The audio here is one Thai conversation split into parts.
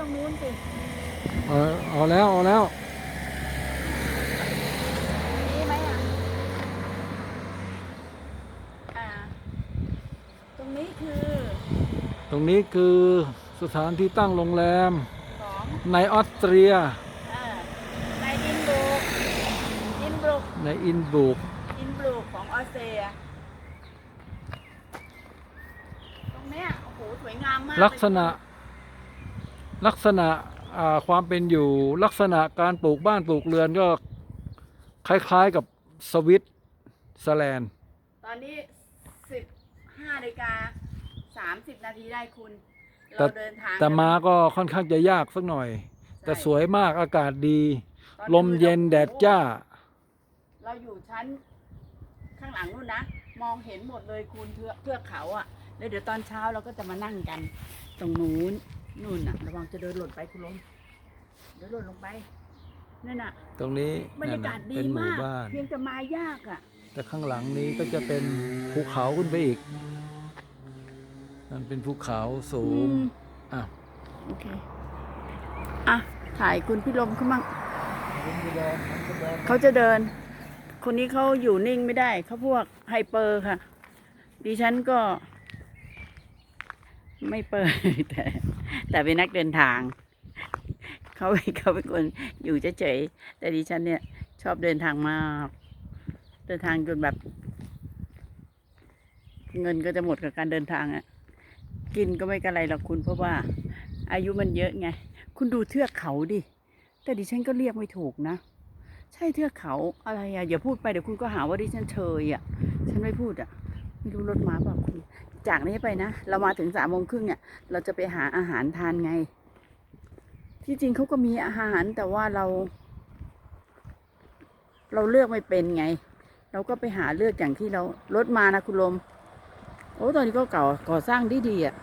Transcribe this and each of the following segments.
ตรงนู้นสิเอาเอาแล้วเอาแล้ว นี่ไหมอะ อ่า ตรงนี้คือตรงนี้คือสถานที่ตั้งโรงแรมของในออสเตรียอ่าในอินบรูกอินบรูกในอินบุกอินบรูกของออสเตรีย ตรงเนี้ยโอ้โหสวยงามมากลักษณะ ลักษณะอ่าความเป็นอยู่ลักษณะการปลูกบ้านปลูกเรือนก็คล้าย ๆกับสวิตเซอร์แลนด์ตอนนี้สิบห้านาฬิกาสามสิบนาทีได้คุณแต่เราเดินทางแต่มาก็ค่อนข้างจะยากสักหน่อยใช่แต่สวยมากอากาศดีตอนลมเย็นแดดจ้า เราอยู่ชั้นข้างหลังนู่นนะ มองเห็นหมดเลยคุณเพื่อเพื่อเขาอะ่ะ แล้วเดี๋ยวตอนเช้าเราก็จะมานั่งกัน ตรงนู้น นู่นน่ะ ระวังจะเดินหล่นไปคุณลมเดินหล่นลงไปนั่นน่ะ ตรงนี้บรรนั่ยานกาน่ะศดีเป็นหมู่มากบ้าน เพียงแต่มายากอะ แต่ข้างหลังนี้ก็จะเป็นภูเขาขึ้นไปอีกนั่นเป็นภูเขาสูอืงมอะโอเค อะ ถ่ายคุณพี่ลมเขามั่งเขาจะเดิน คนนี้เขาอยู่นิ่งไม่ได้ เขาพวกไฮเปอร์ค่ะ ดิฉันก็ ไม่เปิดแต่ แต่เป็นนักเดินทาง เขาเขาเป็นคนอยู่เฉยๆแต่ดิฉันเนี่ย ชอบเดินทางมาก เดินทางจนแบบ เงินก็จะหมดกับการเดินทางอะ่ะ กินก็ไม่กระไรหรอกคุณเพราะว่า อายุมันเยอะไง คุณดูเทือกเขาดิ แต่ดิฉันก็เรียกไม่ถูกนะ ใช่เทือกเขาอะไรอะ่ะอย่าพูดไปเดี๋ยวคุณก็หาว่าดิฉันเชยอะ่ะ ฉันไม่พูดอะ่ะ ไม่รู้รถมาเปล่าคุณ จากนี้ไปนะ เรามาถึงสามโมงครึ่งเนี่ย เราจะไปหาอาหารทานไง ที่จริงเขาก็มีอาหารแต่ว่าเรา เราเลือกไม่เป็นไง เราก็ไปหาเลือกอย่างที่เรารถมานะคุณลม โอ้ตอนนี้ก็เก่าก่อสร้างดีดีอะ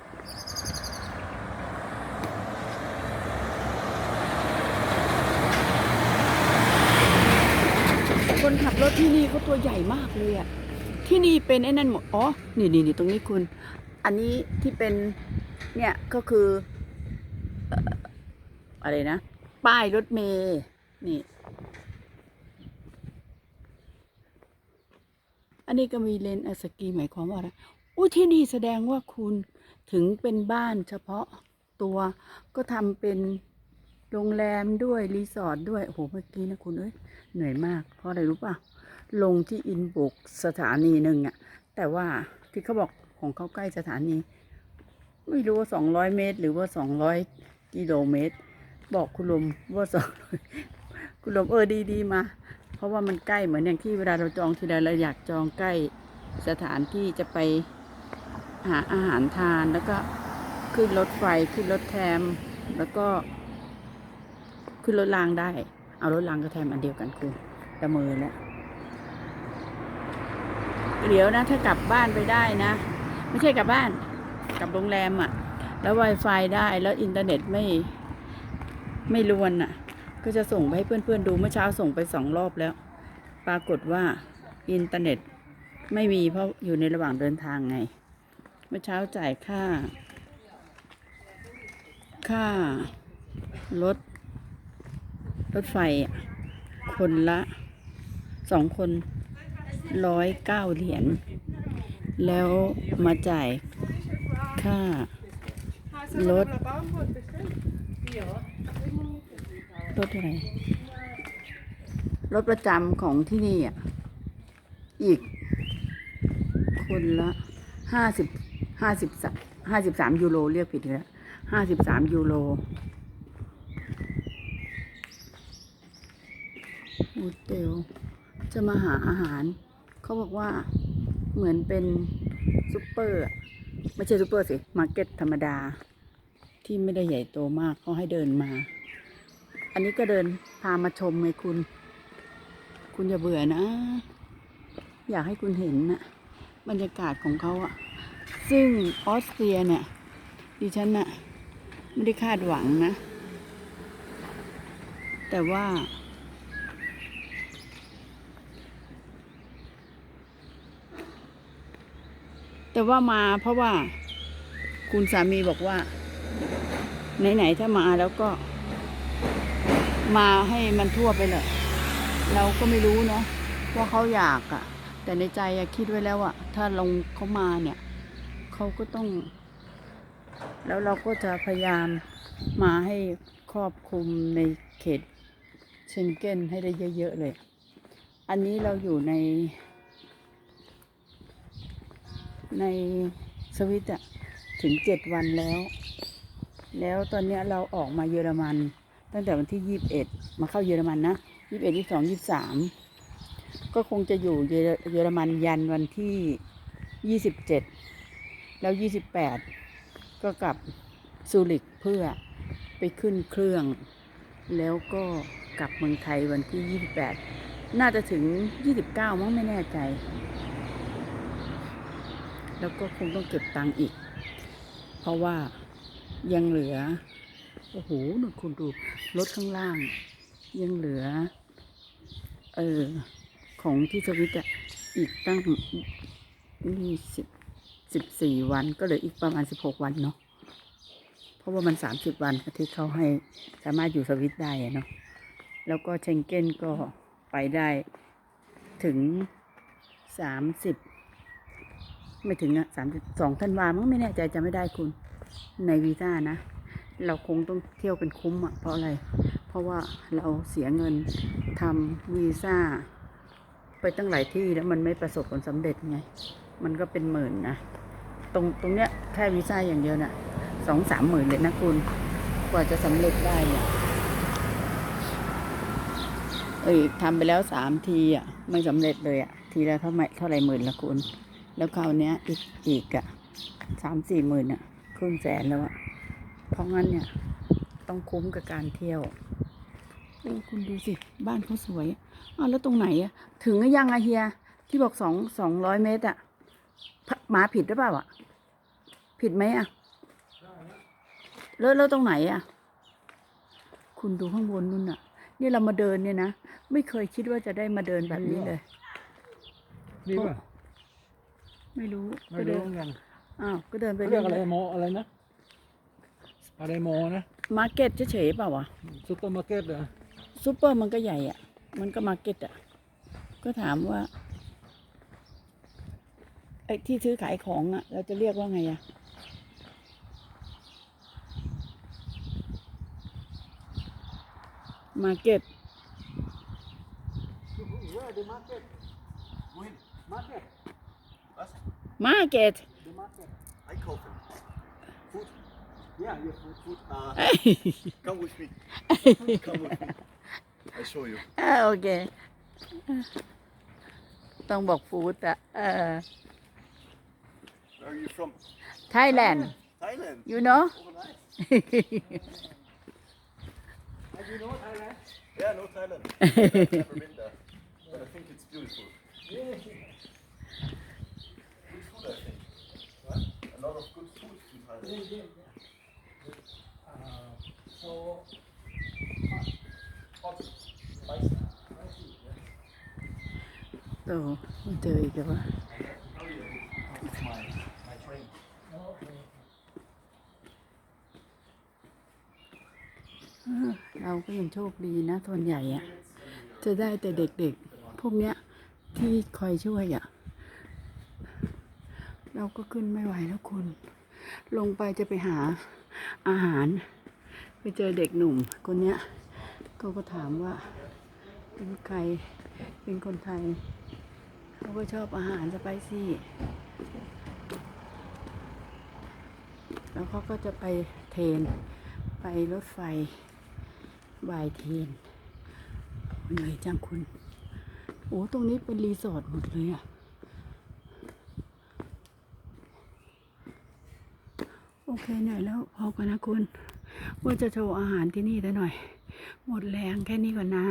คนขับรถที่นี่เขาตัวใหญ่มากเลยอะ ที่นี่เป็นไอ้นั่นหมด อ๋อ นี่นี่นี่ตรงนี้คุณ อันนี้ที่เป็น เนี่ยก็คืออะไรนะ ป้ายรถเมย์นี่ อันนี้ก็มีเลนส์สกีหมายความว่าอะไรอุ้ยที่นี่แสดงว่าคุณถึงเป็นบ้านเฉพาะตัวก็ทำเป็นโรงแรมด้วย รีสอร์ทด้วย โอ้โห เมื่อกี้นะคุณเอ้ยเหนื่อยมาก เพราะอะไรรู้ป่ะ ลงที่อินบุกสถานีหนึ่งอะแต่ว่าที่เขาบอกของเขาใกล้สถานี ไม่รู้ว่าสองร้อยเมตร หรือว่าสองร้อยกิโลเมตร บอกคุณลมว่าสองคุณลมเออดีดีมา เพราะว่ามันใกล้เหมือนอย่างที่เวลาเราจองทีใดเราอยากจองใกล้สถานที่จะไปหาอาหารทานแล้วก็ขึ้นรถไฟขึ้นรถแทมแล้วก็ ขึ้นรถรางได้ เอารถรางกับแทมอันเดียวกันคือละเมอแล้ว เดี๋ยวนะถ้ากลับบ้านไปได้นะ ไม่ใช่กลับบ้านกลับโรงแรมอะ่ะ แล้ว Wi-Fi ได้แล้วอินเทอร์เน็ตไม่ไม่รวนอะ่ะ ก็จะส่งไปให้เพื่อนๆดูเมื่อเช้าส่งไปสองรอบแล้ว ปรากฏว่าอินเทอร์เน็ตไม่มีเพราะอยู่ในระหว่างเดินทางไง เมื่อเช้าจ่ายค่า ค่ารถรถไฟคนละสองคน ร้อยเก้าเหรียญแล้วมาจ่ายค่ารถรถอะไรรถประจำของที่นี่อะอีก คนละห้าสิบห้าสิบห้าสิบสามยูโรเรียกผิดแล้วห้าสิบสามยูโรโฮเทลจะมาหาอาหาร เขาบอกว่าเหมือนเป็นซูเปอร์ไม่ใช่ซูเปอร์สิมาร์เก็ตธรรมดา ที่ไม่ได้ใหญ่โตมากเขาให้เดินมา อันนี้ก็เดินพามาชมไงคุณ คุณอย่าเบื่อนะ อยากให้คุณเห็นนะบรรยากาศของเขาอะซึ่งออสเตรียเนี่ยดิฉันนะไม่ได้คาดหวังนะ แต่ว่า แต่ว่ามาเพราะว่าคุณสามีบอกว่า ไหนๆถ้ามาแล้วก็ มาให้มันทั่วไปเลยเราก็ไม่รู้เนาะว่าเขาอยากอะแต่ในใจอะคิดไว้แล้วอะถ้าลงเขามาเนี่ยเขาก็ต้อง แล้วเราก็จะพยายามมาให้ครอบคลุมในเขตเชงเก้นให้ได้เยอะๆเลย อันนี้เราอยู่ใน ในสวิตอะถึงเจ็ดวันแล้ว แล้วตอนนี้เราออกมาเยอรมัน ตั้งแต่วันที่ยี่บเอ็ดมาเข้าเยอรมันนะยี่บเอ็ดยี่สองยี่สามก็คงจะอยู่เยอรเยอรมันยันวันที่ยี่สิบเจ็ดแล้วยี่สิบแปดก็กลับซูริกเพื่อไปขึ้นเครื่อง แล้วก็กลับเมืองไทยวันที่ยี่สิบแปดน่าจะถึงยี่สิบเก้ามั้งไม่แน่ใจ แล้วก็คงต้องเก็บตังค์อีก เพราะว่ายังเหลือ โอ้โหหนูคุณดูรถข้างล่าง ยังเหลือ เออ ของที่สวิตอะอีกตั้งยี่สิบสิบสี่วันก็เหลืออีกประมาณสิบหกวันเนาะเพราะว่ามันสามสิบวันที่เขาให้สามารถอยู่สวิตได้เนาะแล้วก็เชงเก้นก็ไปได้ถึงสามสิบ ไม่ถึงอะสามสิบสองธันวามั้งไม่แน่ใจจะไม่ได้คุณ ในวีซ่านะ เราคงต้องเที่ยวเป็นคุ้มอะ เพราะอะไร เพราะว่าเราเสียเงินทำวีซ่า ไปตั้งหลายที่แล้วมันไม่ประสบผลสำเร็จไง มันก็เป็นหมื่นนะ ตรงตรงเนี้ยแค่วีซ่าอย่างเดียวน่ะสองสามหมื่นเลยนะคุณ กว่าจะสำเร็จได้อะเอ้ยทำไปแล้วสามทีอะ ไม่สำเร็จเลยอะ ทีละเท่าไหร่เท่าไหร่หมื่นละคุณ แล้วคราวเนี้ยอีกอีกอะสามสี่หมื่นอะครึ่งแสนแล้วอะเพราะงั้นเนี่ย ต้องคุ้มกับการเที่ยวโอ้คุณดูสิ บ้านเขาสวยอ้าวแล้วตรงไหนอะถึงหรือยังอะเฮีย ที่บอกสองสองร้อยเมตรอะพหมาผิดหรือเปล่าอะผิดไหมอะแล้วแล้วตรงไหนอะคุณดูข้างบนนู่นอะนี่เรามาเดินเนี่ยนะ ไม่เคยคิดว่าจะได้มาเดินแบบนี้เลย นี่ป่ะ ไม่รู้ไม่ก็เดิรู้นเหมือนกันอ้าวก็เดินไปเขาเรียกอะไรโมอะไรนะอะไรโมนะมาร์เก็ตเฉยๆเปล่าวะซุปเปอร์มาร์เก็ตเหรอซูเปอร์มันก็ใหญ่อะมันก็มาร์เก็ตอะก็ถามว่าไอ้ที่ซื้อขายของอะเราจะเรียกว่าไงอะมาร์เก็ต Where the market? When? Market. Was? มาร์เก็ต The market. Einkaufen. Food. Yeah, yeah, food, food. Uh, come with me. Come with me. I show you. อ่าโอเค ต้องบอกฟูดอะเออ Where are you from? ไทยแลนด์ Thailand. you know Oh, nice. Have you know Thailand? Yeah, no Thailand. I've never been there. But I think it's beautiful. Good In Thailand. Uh, so, Hot, spicy. โตไม่เจออีกแล้ววะ It's my, my train. เออเราก็ยังโชคดีนะส่วนใหญ่อะจะได้แต่เด็กๆ พวกเนี้ย ที่คอยช่วยอะเราก็ขึ้นไม่ไหวแล้วคุณ ลงไปจะไปหาอาหาร ไปเจอเด็กหนุ่มคนเนี้ยเขาก็ถามว่า เป็นใครเป็นคนไทยเขาก็ชอบอาหารสไปซี่ แล้วเขาก็จะไปเทรนไปรถไฟบายเทนเหนื่อยจังคุณ โอ้ ตรงนี้เป็นรีสอร์ทหมดเลยอะโอ เคเหนื่อยแล้วพอกันนะคุณ ว่าจะโชว์อาหารที่นี่แต่หน่อย หมดแรงแค่นี้ก่อนนะ